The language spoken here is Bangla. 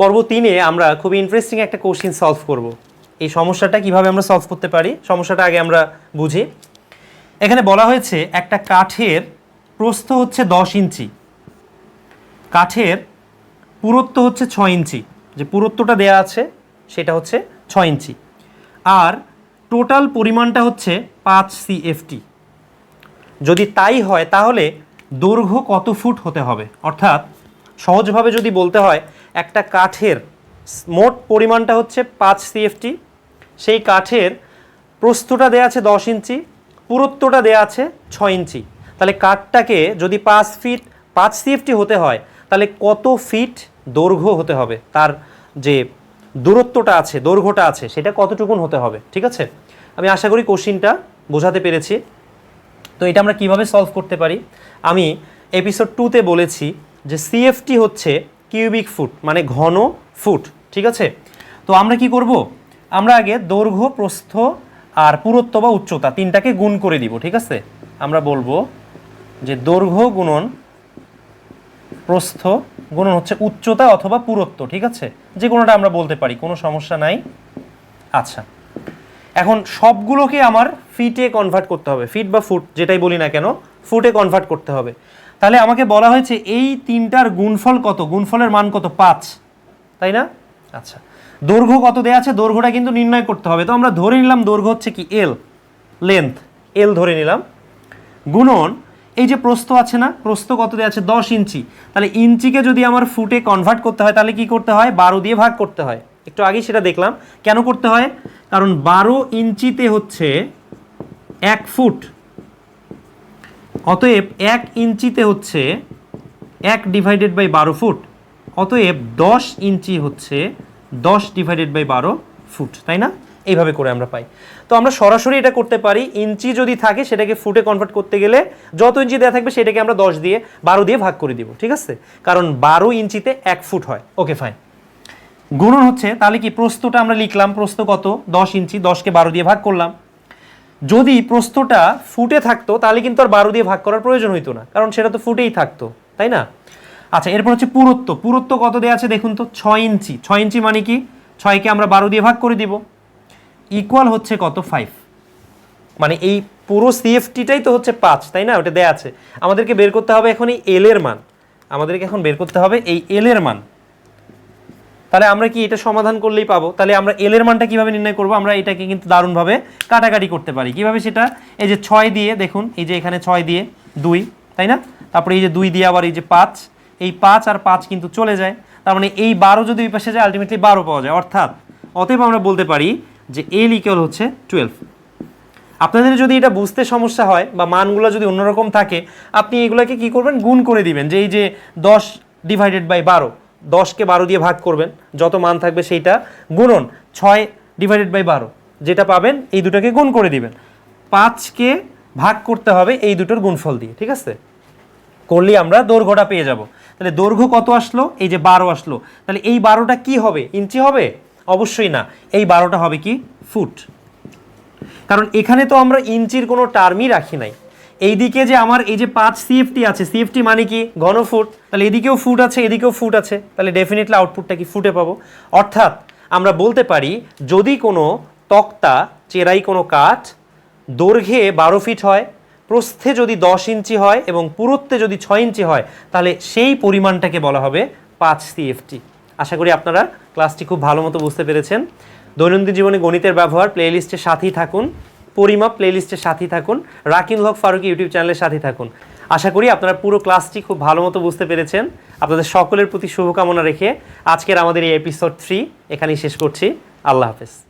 পর্ব তিনে আমরা খুব ইন্টারেস্টিং একটা কোশ্চিন সলভ করব। এই সমস্যাটা কীভাবে আমরা সলভ করতে পারি? সমস্যাটা আগে আমরা বুঝি। এখানে বলা হয়েছে, একটা কাঠের প্রস্থ হচ্ছে দশ ইঞ্চি। কাঠের পুরুত্ব হচ্ছে ছয় ইঞ্চি। যে পুরত্বটা দেয়া আছে, সেটা হচ্ছে ছয় ইঞ্চি। আর টোটাল পরিমাণটা হচ্ছে পাঁচ সিএফটি যদি তাই হয়, তাহলে দৈর্ঘ্য কত ফুট হতে হবে? অর্থাৎ সহজভাবে যদি বলতে হয় একটা কাঠের মোট পরিমাণটা হচ্ছে পাঁচ সিএফটি। সেই কাঠের প্রস্থটা দেয়া আছে দশ ইঞ্চি, পুরুত্বটা দেয়া আছে ছয় ইঞ্চি। তাহলে কাঠটাকে যদি পাঁচ ফিট, পাঁচ সিএফটি হতে হয়, তাহলে কত ফিট দৈর্ঘ্য হতে হবে? তার যে দূরত্বটা আছে, দৈর্ঘ্যটা আছে, সেটা কতটুকুন হতে হবে? ঠিক আছে? আমি আশা করি কোশ্চিনটা বোঝাতে পেরেছি। তো এটা আমরা কীভাবে সলভ করতে পারি? আমি এপিসোড টুতে বলেছি যে সিএফটি হচ্ছে কিউবিক ফুট মানে ঘন ফুট ঠিক আছে? তো আমরা কি করব? আমরা আগে দৈর্ঘ্য, প্রস্থ আর পুরুত্ব বা উচ্চতা তিনটাকে গুণ করে দিব, ঠিক আছে? আমরা বলব যে দৈর্ঘ্য গুণন প্রস্থ গুণন হচ্ছে উচ্চতা অথবা পুরুত্ব, ঠিক আছে? যে কোনোটা আমরা বলতে পারি, কোনো সমস্যা নাই। আচ্ছা এখন সবগুলোকে আমার ফিটে কনভার্ট করতে হবে ফিট বা ফুট যেটাই বলি না কেন ফুটে কনভার্ট করতে হবে। তাহলে আমাকে বলা হয়েছে এই তিনটার গুণফল কত? গুণফলের মান কত? পাঁচ। তাই না? আচ্ছা। দৈর্ঘ্য কত দেওয়া আছে? দৈর্ঘ্যটা কিন্তু নির্ণয় করতে হবে। তো আমরা ধরে নিলাম দৈর্ঘ্য হচ্ছে কি? এল লেন্থ এল ধরে নিলাম। গুণন, এই যে প্রস্থ আছে না? প্রস্থ কত দেওয়া আছে? দশ ইঞ্চি। তাহলে ইঞ্চিকে যদি আমার ফুটে কনভার্ট করতে হয়, তাহলে কি করতে হয়? বারো দিয়ে ভাগ করতে হয়। একটু আগেই সেটা দেখলাম। কেন করতে হয়? কারণ বারো ইঞ্চিতে হচ্ছে এক ফুট। অতএব এক ইঞ্চিতে হচ্ছে এক ডিভাইডেড বাই বারো ফুট। অতএব দশ ইঞ্চি হচ্ছে দশ ডিভাইডেড বাই বারো ফুট, তাই না? এইভাবে করে আমরা পাই। তো আমরা সরাসরি এটা করতে পারি, ইঞ্চি যদি থাকে সেটাকে ফুটে কনভার্ট করতে গেলে যত ইঞ্চি দেওয়া থাকবে সেটাকে আমরা দশ দিয়ে, বারো দিয়ে ভাগ করে দিব, ঠিক আছে? কারণ বারো ইঞ্চিতে এক ফুট হয়। ওকে ফাইন গুণন হচ্ছে, তাহলে কি প্রস্থটা আমরা লিখলাম, প্রস্থ কত? দশ ইঞ্চি, দশকে বারো দিয়ে ভাগ করলাম। যদি প্রস্থটা ফুটে থাকতো, তাহলে কিন্তু আর বারো দিয়ে ভাগ করার প্রয়োজন হইতো না, কারণ সেটা তো ফুটেই থাকতো, তাই না? আচ্ছা এরপর হচ্ছে পুরুত্ব। পুরুত্ব কত দেওয়া আছে দেখুন তো? ছয় ইঞ্চি। ছয় ইঞ্চি মানে কি? ছয়কে আমরা বারো দিয়ে ভাগ করে দিব। ইকুয়াল হচ্ছে কত? ফাইভ মানে এই পুরো সিএফটিটাই তো হচ্ছে পাঁচ, তাই না? ওটা দেয়া আছে। আমাদেরকে বের করতে হবে এখন এই এল এর মান। আমাদেরকে এখন বের করতে হবে এই এল এর মান। তাহলে আমরা কি এটা সমাধান করলেই পাবো? তাহলে আমরা এল এর মানটা কীভাবে নির্ণয় করব? আমরা এটাকে কিন্তু দারুণভাবে কাটাকাটি করতে পারি। কীভাবে সেটা? এই যে ছয় দিয়ে, দেখুন, এই যে এখানে ছয় দিয়ে দুই, তাই না? তারপরে এই যে দুই দিয়ে আবার এই যে পাঁচ, এই পাঁচ আর পাঁচ কিন্তু চলে যায়। তার মানে এই বারো যদি ওই পাশে যায় আলটিমেটলি বারো পাওয়া যায়। অর্থাৎ, অতএব আমরা বলতে পারি যে এল ইকুয়াল হচ্ছে টুয়েলভ আপনাদের যদি এটা বুঝতে সমস্যা হয় বা মানগুলো যদি অন্যরকম থাকে, আপনি এগুলোকে কি করবেন? গুণ করে দিবেন যে এই যে দশ ডিভাইডেড বাই বারো দশকে বারো দিয়ে ভাগ করবেন, যত মান থাকবে সেইটা গুণন ছয় ডিভাইডেড বাই বারো, যেটা পাবেন এই দুটাকে গুণ করে দিবেন। পাঁচকে ভাগ করতে হবে এই দুটোর গুণফল দিয়ে, ঠিক আছে? করলেই আমরা দৈর্ঘ্যটা পেয়ে যাব। তাহলে দৈর্ঘ্য কত আসলো? এই যে বারো আসলো। তাহলে এই বারোটা কি হবে? ইঞ্চি হবে? অবশ্যই না। এই বারোটা হবে কি? ফুট। কারণ এখানে তো আমরা ইঞ্চির কোনো টার্মই রাখি নাই। এইদিকে যে আমার এই যে পাঁচ সিএফটি আছে সিএফটি মানে কি? ঘন ফুট তাহলে এদিকেও ফুট আছে, এদিকেও ফুট আছে। তাহলে ডেফিনেটলি আউটপুটটা কি? ফুটে পাবো। অর্থাৎ আমরা বলতে পারি, যদি কোনো তক্তা, চেরাই কোনো কাঠ দৈর্ঘ্যে বারো ফিট হয়, প্রস্থে যদি দশ ইঞ্চি হয় এবং পুরুত্বে যদি ছয় ইঞ্চি হয়, তাহলে সেই পরিমাণটাকে বলা হবে পাঁচ সিএফটি আশা করি আপনারা ক্লাসটি খুব ভালো মতো বুঝতে পেরেছেন। দৈনন্দিন জীবনে গণিতের ব্যবহার প্লেলিস্টের সাথেই থাকুন। পরিমাপ প্লেলিস্টের সাথেই থাকুন। রাকিন হক ফারুকি ইউটিউব চ্যানেলের সাথেই থাকুন। আশা করি আপনারা পুরো ক্লাসটি খুব ভালো মতো বুঝতে পেরেছেন। আপনাদের সকলের প্রতি শুভকামনা রেখে আজকের আমাদের এই এপিসোড থ্রি এখানেই শেষ করছি। আল্লাহ হাফেজ।